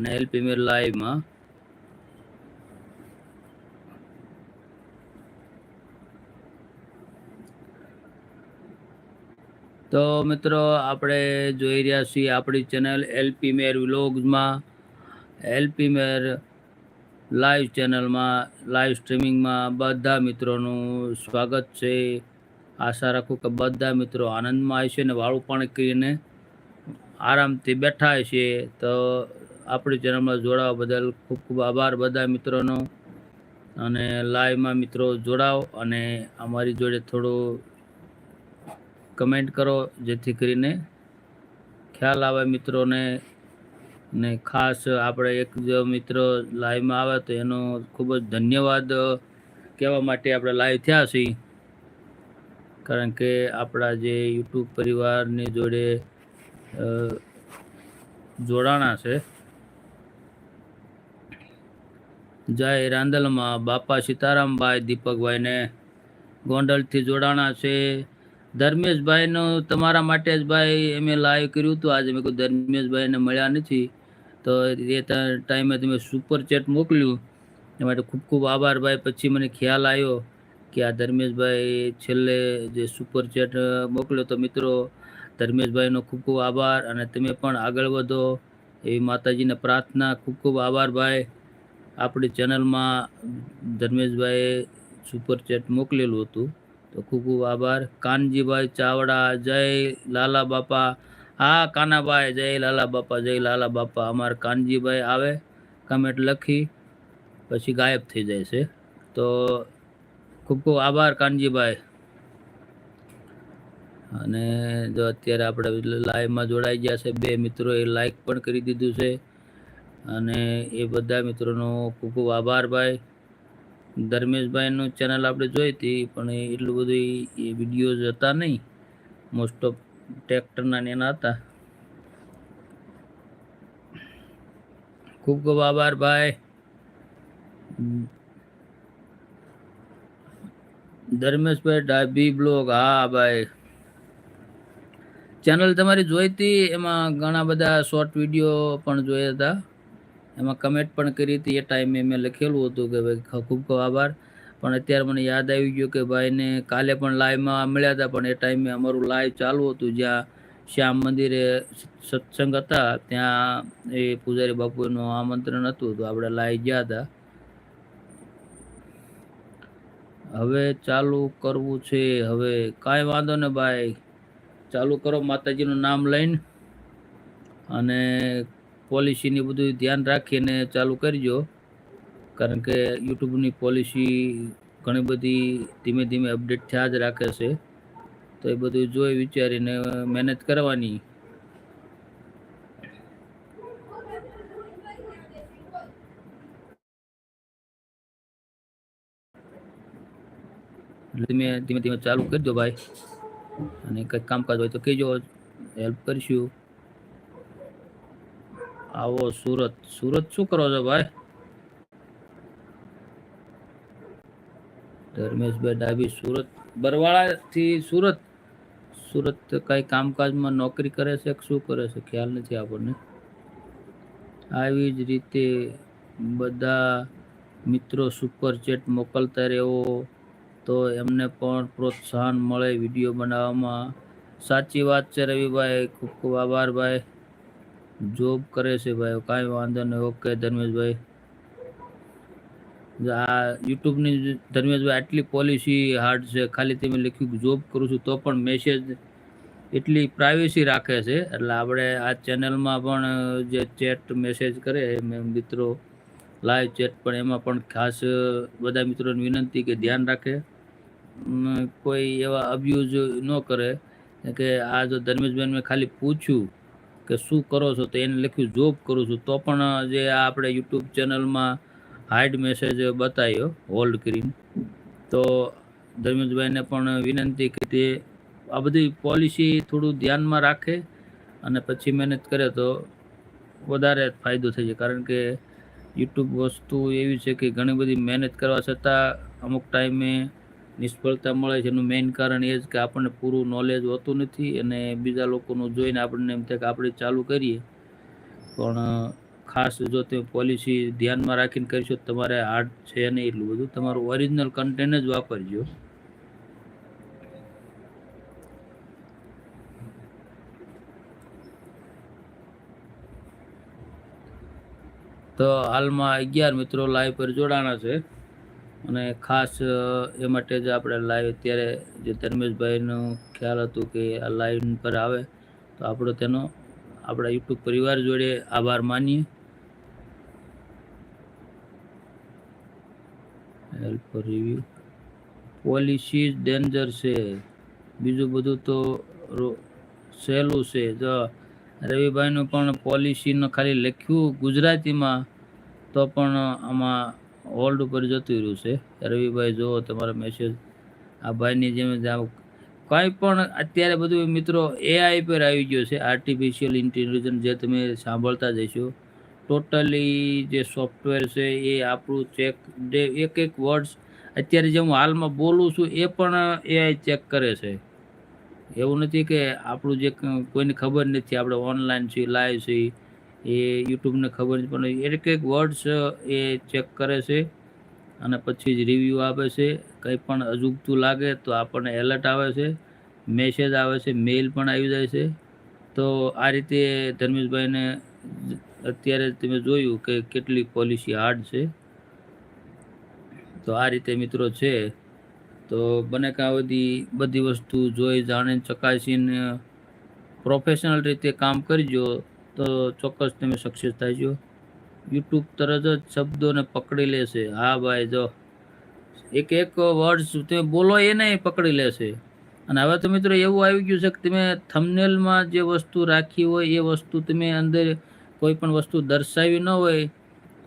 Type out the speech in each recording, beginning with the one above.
અને મેર લાઈવમાં તો મિત્રો, આપણે જોઈ રહ્યા છીએ આપણી ચેનલ એલપી મેર વ્લોગ્સમાં એલપી મેર લાઈવ ચેનલમાં લાઈવ સ્ટ્રીમિંગમાં બધા મિત્રોનું સ્વાગત છે. આશા રાખું કે બધા મિત્રો આનંદમાં આવશે ને વાળું પણ કરીને આરામથી બેઠા છે તો આપણી ચેનલમાં જોડાવા બદલ ખૂબ ખૂબ આભાર બધા મિત્રોનો. અને લાઈવમાં મિત્રો જોડાઓ અને અમારી જોડે થોડું કમેન્ટ કરો, જેથી કરીને ખ્યાલ આવે મિત્રોને. ને ખાસ આપણે એક જો મિત્રો લાઈવમાં આવે તો એનો ખૂબ જ ધન્યવાદ કહેવા માટે આપણે લાઈવ થયા છીએ. કારણ કે આપણા જે યુટ્યુબ પરિવારની જોડે જોડાણા છે. જય રાંદલમાં બાપા સીતારામભાઈ, દીપકભાઈને ગોંડલથી જોડાણા છે. ધર્મેશભાઈનું તમારા માટે જ ભાઈ અમે લાઈવ કર્યું હતું. આજે મેં કોઈ ધર્મેશભાઈને મળ્યા નથી. તો એ ટાઈમે તમે સુપર ચેટ મોકલ્યું. એ માટે ખૂબ ખૂબ આભાર ભાઈ. પછી મને ખ્યાલ આવ્યો કે આ ધર્મેશભાઈ છેલ્લે જે સુપર ચેટ મોકલ્યો તો મિત્રો, ધર્મેશભાઈનો ખૂબ ખૂબ આભાર. અને તમે પણ આગળ વધો. એવી માતાજીને પ્રાર્થના, ખૂબ ખૂબ આભાર ભાઈ. આપણી ચેનલમાં ધર્મેશભાઈએ સુપર ચેટ મોકલેલું હતું. તો ખૂબ ખૂબ આભાર. કાનજીભાઈ ચાવડા, જય લાલા બાપા. હા, કાનાભાઈ, જય લાલા બાપા, જય લાલા બાપા. અમારા કાનજીભાઈ આવે કમેન્ટ લખી, પછી ગાયબ થઈ જાય છે. તો ખૂબ ખૂબ આભાર કાનજીભાઈ. અને જો અત્યારે આપણે લાઈવમાં જોડાઈ ગયા છે, બે મિત્રોએ લાઈક પણ કરી દીધું છે. અને એ બધા મિત્રોનો ખૂબ ખૂબ આભાર ભાઈ. ધર્મેશભાઈનું ચેનલ આપણે જોઈ હતી, પણ એટલું બધું એ વિડીયોઝ હતા નહીં. મોસ્ટ ઓફ ટ્રેક્ટરના એના હતા. ખૂબ ખૂબ આભાર ભાઈ. ધર્મેશભાઈ ડાબી બ્લોગ, હા ભાઈ. ચેનલ તમારી જોઈ હતી, એમાં ઘણા બધા શોર્ટ વીડિયો પણ જોયા હતા. એમાં કમેન્ટ પણ કરી હતી. એ ટાઈમે મેં લખેલું હતું કે ભાઈ, ખૂબ ખૂબ આભાર. પણ અત્યારે મને યાદ આવી ગયું કે ભાઈને કાલે પણ લાઈવમાં મળ્યા હતા. પણ એ ટાઈમે અમારું લાઈવ ચાલુ હતું. જ્યાં શ્યામ મંદિરે સત્સંગ હતા, ત્યાં એ પૂજારી બાપુનું આમંત્રણ હતું. તો આપણે લાઈવ ગયા હતા. હવે ચાલુ કરવું છે. હવે કાંઈ વાંધો ને ભાઈ, ચાલુ કરો માતાજીનું નામ લઈને. અને પોલિસીની બધું ધ્યાન રાખીને ચાલુ કરજો. કારણ કે યુટ્યુબની પોલિસી ઘણી બધી ધીમે ધીમે અપડેટ થયા જ રાખે છે. તો એ બધું જોઈ વિચારીને મહેનત કરવાની. ધીમે ધીમે ધીમે ચાલુ કરી દો ભાઈ. અને કંઈક કામકાજ હોય તો કહેજો હેલ્પ કરીશું. આવો સુરત. સુરત શું કરો છો ભાઈ? ધર્મેશભાઈ ડાબી, સુરત. બરવાળાથી સુરત. સુરત કઈ કામકાજમાં નોકરી કરે છે કે શું કરે છે? ખ્યાલ નથી આપણને. આવી જ રીતે બધા મિત્રો સુપર ચેટ મોકલતા રહેવો તો એમને પણ પ્રોત્સાહન મળે વીડિયો બનાવવામાં. સાચી વાત છે રવિભાઈ. ખૂબ ખૂબ આભાર ભાઈ. જોબ કરે છે ભાઈ, કાંઈ વાંધો નહીં. ઓકે ધર્મેશભાઈ. આ યુટ્યુબની ધર્મેશભાઈ આટલી પોલિસી હાર્ડ છે, ખાલી તમે લખ્યું જોબ કરું છું, તો પણ મેસેજ એટલી પ્રાઇવેસી રાખે છે. એટલે આપણે આ ચેનલમાં પણ જે ચેટ મેસેજ કરે મિત્રો લાઈવ ચેટ પણ એમાં પણ ખાસ બધા મિત્રોને વિનંતી કે ધ્યાન રાખે. કોઈ એવા અબ્યુઝ ન કરે. કે આ જો ધર્મેશભાઈ મેં ખાલી પૂછ્યું કે શું કરો છો તો એને લખ્યું, જોબ કરું છું. તો પણ જે આપણે યુટ્યુબ ચેનલમાં હાઈડ મેસેજ બતાવ્યો હોલ્ડ કરીને. તો ધર્મેશભાઈને પણ વિનંતી કે તે આ બધી પોલિસી થોડું ધ્યાનમાં રાખે અને પછી મહેનત કરે તો વધારે ફાયદો થઈ જાય. કારણ કે યુટ્યુબ વસ્તુ એવી છે કે ઘણી બધી મહેનત કરવા છતાં અમુક ટાઈમે નિષ્ફળતા મળે છે. એનું મેઇન કારણ એ જ કે આપણને પૂરું નોલેજ હોતું નથી અને બીજા લોકોનું જોઈને આપણને એમ થાય કે આપણે ચાલુ કરીએ. પણ, ખાસ જો તમે પોલિસી ધ્યાનમાં રાખીને કરીશું તો તમારે હાર્ડ છે નહીં એટલું બધું. તમારું ઓરિજિનલ કન્ટેન્ટ જ વાપરજો. તો હાલમાં અગિયાર મિત્રો લાઈવ પર જોડાણા છે. અને ખાસ એ માટે જ આપણે લાઈવ અત્યારે જે ધર્મેશભાઈનો ખ્યાલ હતું કે આ લાઈવ પર આવે, તો આપણો તેનો આપણા યુટ્યુબ પરિવાર જોડે આભાર માનીએ. હેલ્પ રિવ્યુ પોલિસી ડેન્જર છે. બીજું બધું તો સહેલું છે. જો, રવિભાઈનું પણ પોલિસીનું ખાલી લખ્યું ગુજરાતીમાં, તો પણ આમાં હોલ્ડ ઉપર જતું રહ્યું છે. રવિભાઈ, જુઓ તમારા મેસેજ આ ભાઈની જેમ કંઈ પણ અત્યારે બધું મિત્રો એઆઈ પર આવી ગયો છે આર્ટિફિશિયલ ઇન્ટેલિજન્સ જે તમે સાંભળતા જશો ટોટલી જે સોફ્ટવેર છે એ આપણું ચેક ડે એક એક વર્ડ્સ અત્યારે જે હું હાલમાં બોલું છું એ પણ એઆઈ ચેક કરે છે. એવું નથી કે આપણું જે કોઈને ખબર નથી, આપણે ઓનલાઈન છીએ લાઈવ છીએ. એ યુટ્યુબને ખબર નથી પણ એક એક વર્ડ્સ એ ચેક કરે છે અને પછી જ રિવ્યૂ આપે છે. કંઈ પણ અજુગતું લાગે તો આપણને એલર્ટ આવે છે. મેસેજ આવે છે મેઇલ પણ આવી જાય છે. તો આ રીતે ધર્મેશભાઈને અત્યારે તમે જોયું કે કેટલી પોલિસી હાર્ડ છે. તો આ રીતે મિત્રો છે. તો બને કાં બધી બધી વસ્તુ જોઈ, જાણીને, ચકાસીને પ્રોફેશનલ રીતે કામ કરજો. તો ચોક્કસ તમે સક્સેસ થશો યુટ્યુબ તરત જ શબ્દોને પકડી લેશે હા ભાઈ, જો. એક એક વર્ડ્સ તમે બોલો એ નહીં પકડી લેશે અને હવે તો મિત્રો એવું આવી ગયું છે કે તમે થમનેલમાં જે વસ્તુ રાખી હોય, એ વસ્તુ તમે અંદર કોઈ પણ વસ્તુ દર્શાવી ન હોય,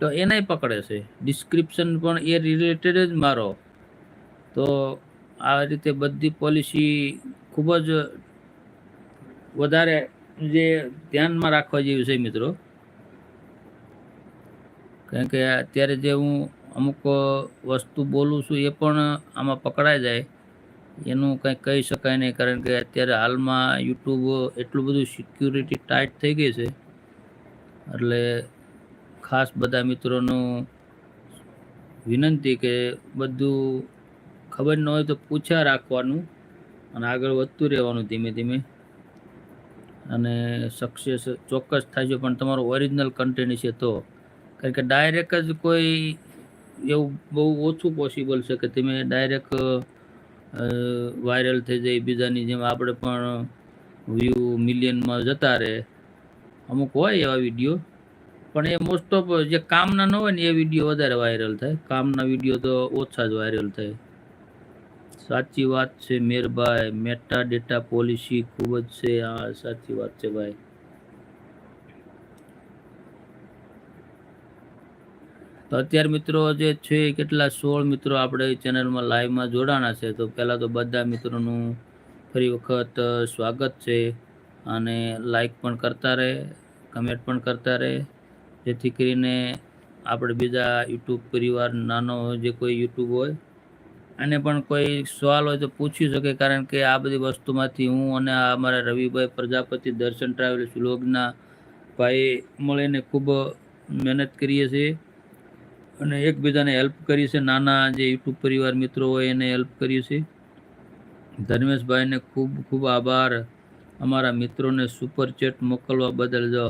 તો એને પકડે છે. ડિસ્ક્રિપ્શન પણ એ રિલેટેડ જ મારો. તો આ રીતે બધી પોલિસી ખૂબ જ વધારે જે ધ્યાનમાં રાખવા જેવું છે મિત્રો. કારણ કે અત્યારે જે હું અમુક વસ્તુ બોલું છું એ પણ આમાં પકડાઈ જાય. એનું કંઈ કહી શકાય નહીં, કારણ કે અત્યારે હાલમાં યુટ્યુબ એટલું બધું સિક્યુરિટી ટાઈટ થઈ ગઈ છે. એટલે ખાસ બધા મિત્રોનું વિનંતી કે બધું ખબર ન હોય તો પૂછ્યા રાખવાનું અને આગળ વધતું રહેવાનું ધીમે ધીમે. અને સક્સેસ ચોક્કસ થાય છે. પણ તમારો ઓરિજિનલ કન્ટેન્ટ છે તો. કારણ કે ડાયરેક્ટ જ કોઈ એવું બહુ ઓછું પોસિબલ છે કે તમે ડાયરેક્ટ વાયરલ થઈ જાય બીજાની જેમ આપણે પણ વ્યૂ મિલિયનમાં જતા રહે. અમુક હોય એવા વીડિયો પણ એ મોસ્ટ ઓફ જે કામના ન હોય ને એ વીડિયો વધારે વાયરલ થાય. કામના વીડિયો તો ઓછા જ વાયરલ થાય. સાચી વાત છે મેરભાઈ. મેટા ડેટા પોલિસી ખૂબ જ છે. હા, સાચી વાત છે ભાઈ. તો અત્યારે મિત્રો જે છે કેટલા સોળ મિત્રો આપણે ચેનલમાં લાઈવમાં જોડાણા છે. તો પહેલાં તો બધા મિત્રોનું ફરી વખત સ્વાગત છે. અને લાઈક પણ કરતા રહે કમેન્ટ પણ કરતા રહે. જેથી કરીને આપણે બીજા યુટ્યુબ પરિવાર, નાનો જે કોઈ યુટ્યુબ હોય અને પણ કોઈ સવાલ હોય તો પૂછી શકે, કારણ કે આ બધી વસ્તુમાંથી હું અને અમારા રવિભાઈ પ્રજાપતિ દર્શન ટ્રાવેલ્સ વ્લોગના ભાઈ મળીને ખૂબ મહેનત કરીએ છીએ અને એકબીજાને હેલ્પ કરીએ છીએ. નાના જે યુટ્યુબ પરિવાર મિત્રો હોય એને હેલ્પ કરીએ છે ધર્મેશભાઈને ખૂબ ખૂબ આભાર. અમારા મિત્રોને સુપર ચેટ મોકલવા બદલ જો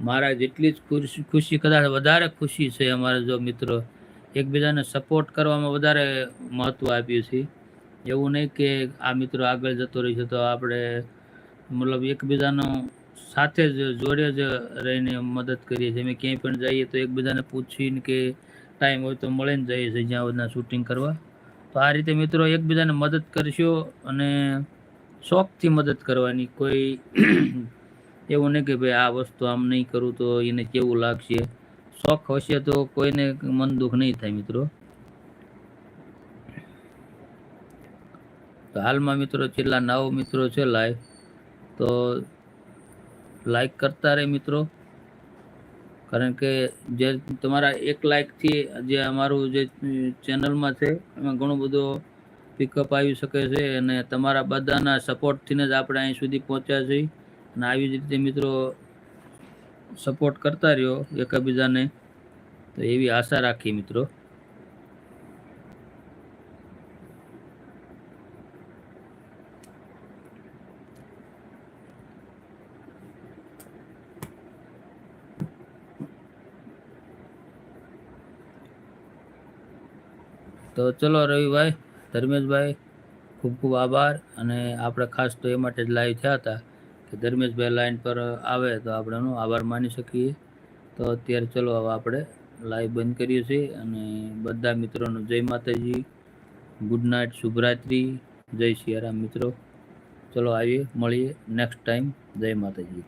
મારા જેટલી જ ખુશી ખુશી કદાચ વધારે ખુશી છે અમારા જો મિત્રો. એકબીજાને સપોર્ટ કરવામાં વધારે મહત્ત્વ આપ્યું છે. એવું નહીં કે આ મિત્રો આગળ જતો રહી છે તો આપણે મતલબ એકબીજાનો સાથે જ જોડે જ રહીને મદદ કરીએ છીએ. અમે ક્યાંય પણ જઈએ તો એકબીજાને પૂછીને કે ટાઈમ હોય તો મળીને જઈએ છીએ જ્યાં બધા શૂટિંગ કરવા. તો આ રીતે મિત્રો એકબીજાને મદદ કરશો અને શોખથી મદદ કરવાની કોઈ એવું નહીં કે ભાઈ આ વસ્તુ આમ નહીં કરું તો એને કેવું લાગશે? શોખ હશે તો કોઈને મન દુઃખ નહીં થાય મિત્રો. તો હાલમાં મિત્રો છેલ્લા નવ મિત્રો છે લાઈવ તો લાઈક કરતા રહે મિત્રો. કારણ કે જે તમારા એક લાઈકથી જે અમારું જે ચેનલમાં છે, એમાં ઘણો બધો પિકઅપ આવી શકે છે અને તમારા બધાના સપોર્ટથી જ આપણે અહીં સુધી પહોંચ્યા છીએ. અને આવી જ રીતે મિત્રો સપોર્ટ કરતા રહ્યો એકબીજાને, તો એવી આશા રાખી મિત્રો. તો ચલો રવિભાઈ, ધર્મેશભાઈ, ખૂબ ખૂબ આભાર અને આપણે ખાસ તો એ માટે જ લાઈવ થયા હતા. કે ધર્મેશભાઈ લાઈન પર આવે તો આપણે એનો આભાર માની શકીએ. તો અત્યારે ચલો હવે આપણે લાઈવ બંધ કરીએ છીએ અને બધા મિત્રોનો જય માતાજી ગુડ નાઇટ શુભરાત્રિ, જય સિયારામ મિત્રો. ચલો આવીએ, મળીએ નેક્સ્ટ ટાઈમ જય માતાજી.